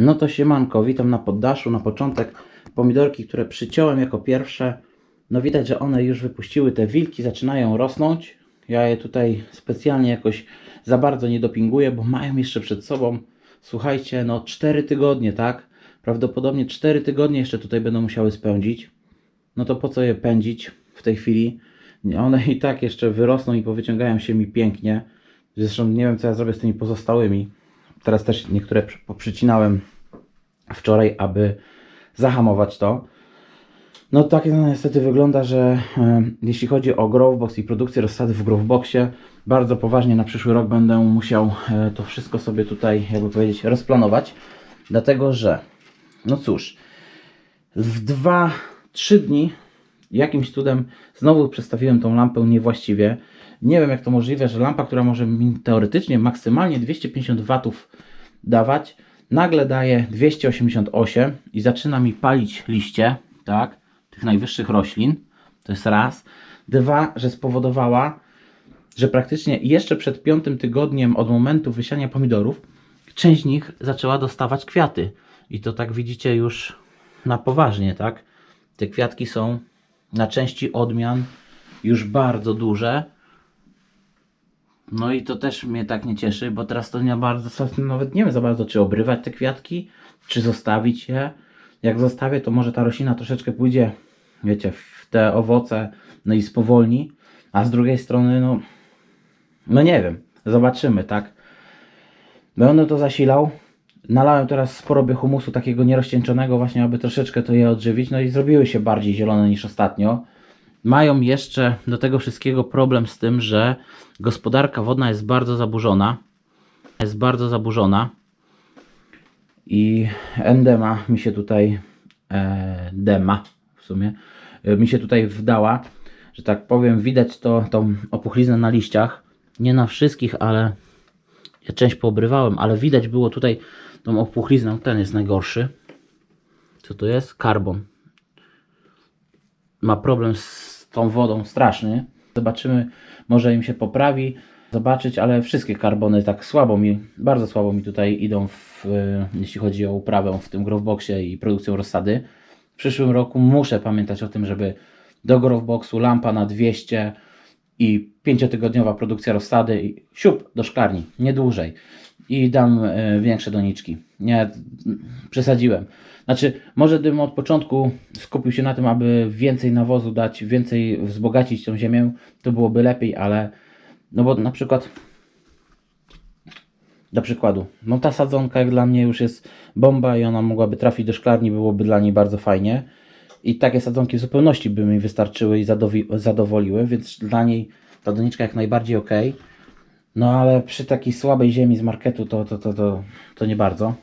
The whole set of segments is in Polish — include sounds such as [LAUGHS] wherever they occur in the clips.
No to siemanko, witam na poddaszu. Na początek pomidorki, które przyciąłem jako pierwsze. No widać, że one już wypuściły te wilki, zaczynają rosnąć. Ja je tutaj specjalnie jakoś za bardzo nie dopinguję, bo mają jeszcze przed sobą, słuchajcie, no 4 tygodnie, tak? Prawdopodobnie 4 tygodnie jeszcze tutaj będą musiały spędzić. No to po co je pędzić w tej chwili? One i tak jeszcze wyrosną i powyciągają się mi pięknie. Zresztą nie wiem, co ja zrobię z tymi pozostałymi. Teraz też niektóre przy- poprzycinałem wczoraj, aby zahamować to. No tak niestety wygląda, że e, jeśli chodzi o Growbox i produkcję rozsady w Growboxie, bardzo poważnie na przyszły rok będę musiał e, to wszystko sobie tutaj, jakby powiedzieć, rozplanować. Dlatego, że, no cóż, w 2-3 dni jakimś cudem znowu przestawiłem tą lampę niewłaściwie. Nie wiem jak to możliwe, że lampa, która może mi teoretycznie maksymalnie 250 watów dawać, nagle daje 288 i zaczyna mi palić liście, tak, tych najwyższych roślin. To jest raz. Dwa, że spowodowała, że praktycznie jeszcze przed piątym tygodniem od momentu wysiania pomidorów, część z nich zaczęła dostawać kwiaty. I to tak widzicie już na poważnie, tak? Te kwiatki są na części odmian już bardzo duże. No i to też mnie tak nie cieszy, bo teraz to nie bardzo, nawet nie wiem za bardzo, czy obrywać te kwiatki, czy zostawić je. Jak zostawię, to może ta roślina troszeczkę pójdzie, wiecie, w te owoce, no i spowolni, a z drugiej strony, no, no nie wiem, zobaczymy, tak? Będę to zasilał. Nalałem teraz sporo biehumusu takiego nierozcieńczonego właśnie, aby troszeczkę to je odżywić. No i zrobiły się bardziej zielone niż ostatnio. Mają jeszcze do tego wszystkiego problem z tym, że gospodarka wodna jest bardzo zaburzona. Jest bardzo zaburzona. I endema mi się tutaj e, dema w sumie e, mi się tutaj wdała, że tak powiem, widać to tą opuchliznę na liściach. Nie na wszystkich, ale ja część poobrywałem, ale widać było tutaj tą opuchliznę. Ten jest najgorszy. Co to jest? Karbon. Ma problem z tą wodą straszny. Zobaczymy, może im się poprawi. Zobaczyć, ale wszystkie karbony tak słabo mi, bardzo słabo mi tutaj idą, w, e, jeśli chodzi o uprawę w tym growboxie i produkcję rozsady. W przyszłym roku muszę pamiętać o tym, żeby do growboxu lampa na 200 i pięciotygodniowa produkcja rozsady i siup do szklarni, nie dłużej. I dam e, większe doniczki. Nie, przesadziłem. Znaczy, może gdybym od początku skupił się na tym, aby więcej nawozu dać, więcej wzbogacić tą ziemię, to byłoby lepiej, ale no bo na przykład do przykładu, no ta sadzonka jak dla mnie już jest bomba i ona mogłaby trafić do szklarni, byłoby dla niej bardzo fajnie. I takie sadzonki w zupełności by mi wystarczyły i zadowoliły, więc dla niej ta doniczka jak najbardziej ok. No ale przy takiej słabej ziemi z marketu to, to, to, to, to nie bardzo.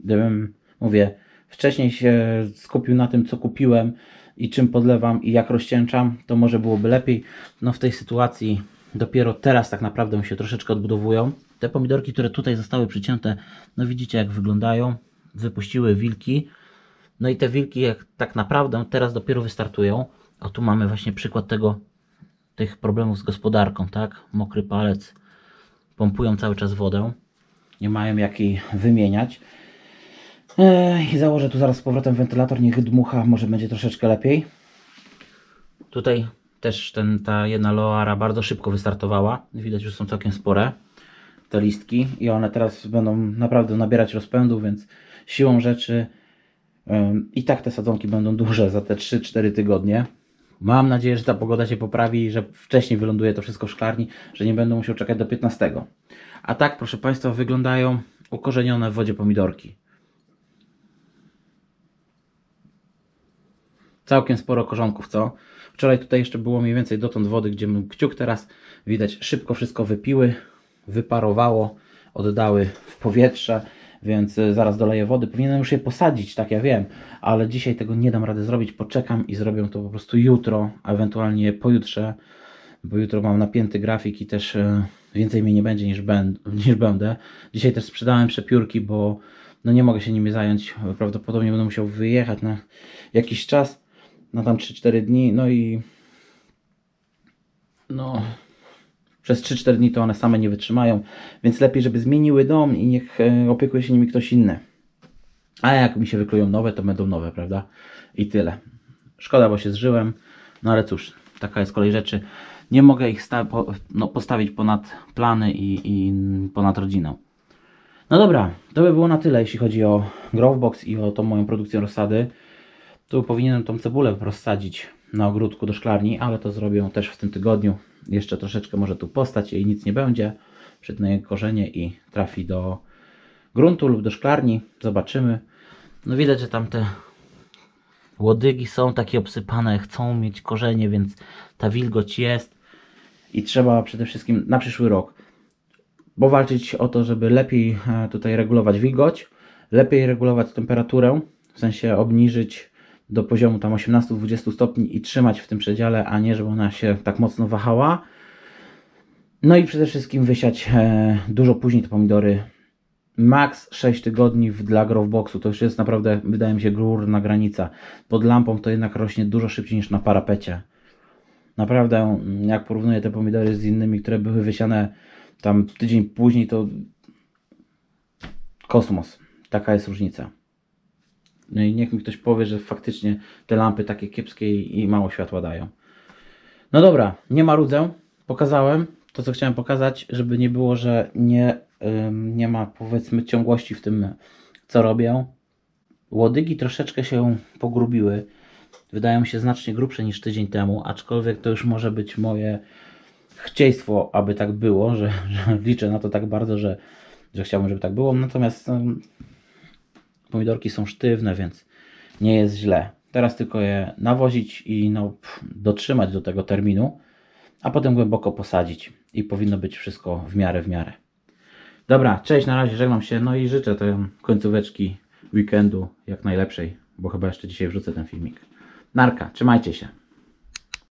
Gdybym, mówię, wcześniej się skupił na tym, co kupiłem i czym podlewam i jak rozcieńczam, to może byłoby lepiej. No w tej sytuacji dopiero teraz tak naprawdę się troszeczkę odbudowują. Te pomidorki, które tutaj zostały przycięte, no widzicie jak wyglądają. Wypuściły wilki. No i te wilki jak tak naprawdę teraz dopiero wystartują. O tu mamy właśnie przykład tego, tych problemów z gospodarką, tak? Mokry palec, pompują cały czas wodę. Nie mają jak jej wymieniać. I założę tu zaraz z powrotem wentylator, niech dmucha, może będzie troszeczkę lepiej. Tutaj też ten, ta jedna loara bardzo szybko wystartowała. Widać, że są całkiem spore te listki i one teraz będą naprawdę nabierać rozpędu, więc siłą rzeczy i tak te sadzonki będą duże za te 3-4 tygodnie. Mam nadzieję, że ta pogoda się poprawi i że wcześniej wyląduje to wszystko w szklarni, że nie będę musiał czekać do 15. A tak, proszę Państwa, wyglądają ukorzenione w wodzie pomidorki. Całkiem sporo korzonków, co? Wczoraj tutaj jeszcze było mniej więcej dotąd wody, gdzie mój kciuk teraz widać szybko wszystko wypiły, wyparowało, oddały w powietrze, więc y, zaraz doleję wody. Powinienem już je posadzić, tak ja wiem, ale dzisiaj tego nie dam rady zrobić. Poczekam i zrobię to po prostu jutro, ewentualnie pojutrze, bo jutro mam napięty grafik i też y, więcej mi nie będzie niż, będ, niż będę. Dzisiaj też sprzedałem przepiórki, bo no nie mogę się nimi zająć. Prawdopodobnie będę musiał wyjechać na jakiś czas, na tam 3-4 dni, no i no przez 3-4 dni to one same nie wytrzymają, więc lepiej, żeby zmieniły dom i niech e, opiekuje się nimi ktoś inny. A jak mi się wyklują nowe, to będą nowe, prawda? I tyle. Szkoda, bo się zżyłem. No ale cóż, taka jest kolej rzeczy. Nie mogę ich po, no, postawić ponad plany i, i ponad rodzinę. No dobra, to by było na tyle, jeśli chodzi o Growbox i o tą moją produkcję rozsady. Tu powinienem tą cebulę rozsadzić na ogródku do szklarni, ale to zrobię też w tym tygodniu. Jeszcze troszeczkę może tu postać, jej nic nie będzie. Przytnę korzenie i trafi do gruntu lub do szklarni. Zobaczymy. No widać, że tam te łodygi są takie obsypane, chcą mieć korzenie, więc ta wilgoć jest. I trzeba przede wszystkim na przyszły rok powalczyć o to, żeby lepiej e, tutaj regulować wilgoć, lepiej regulować temperaturę, w sensie obniżyć do poziomu tam 18-20 stopni i trzymać w tym przedziale, a nie żeby ona się tak mocno wahała. No i przede wszystkim wysiać e, dużo później te pomidory. Max 6 tygodni dla Growboxu. To już jest naprawdę, wydaje mi się, górna granica. Pod lampą to jednak rośnie dużo szybciej niż na parapecie. Naprawdę, mm, jak porównuję te pomidory z innymi, które były wysiane tam tydzień później, to kosmos. Taka jest różnica. No i niech mi ktoś powie, że faktycznie te lampy takie kiepskie i mało światła dają. No dobra, nie marudzę. Pokazałem to, co chciałem pokazać, żeby nie było, że nie, ym, nie ma powiedzmy ciągłości w tym, co robię. Łodygi troszeczkę się pogrubiły. Wydają się znacznie grubsze niż tydzień temu, aczkolwiek to już może być moje chcieństwo, aby tak było, że, [LAUGHS] że liczę na to tak bardzo, że, że chciałbym, żeby tak było. Natomiast pomidorki są sztywne, więc nie jest źle. Teraz tylko je nawozić i no, pff, dotrzymać do tego terminu, a potem głęboko posadzić i powinno być wszystko w miarę, w miarę. Dobra, cześć, na razie, żegnam się, no i życzę tej końcóweczki weekendu jak najlepszej, bo chyba jeszcze dzisiaj wrzucę ten filmik. Narka, trzymajcie się.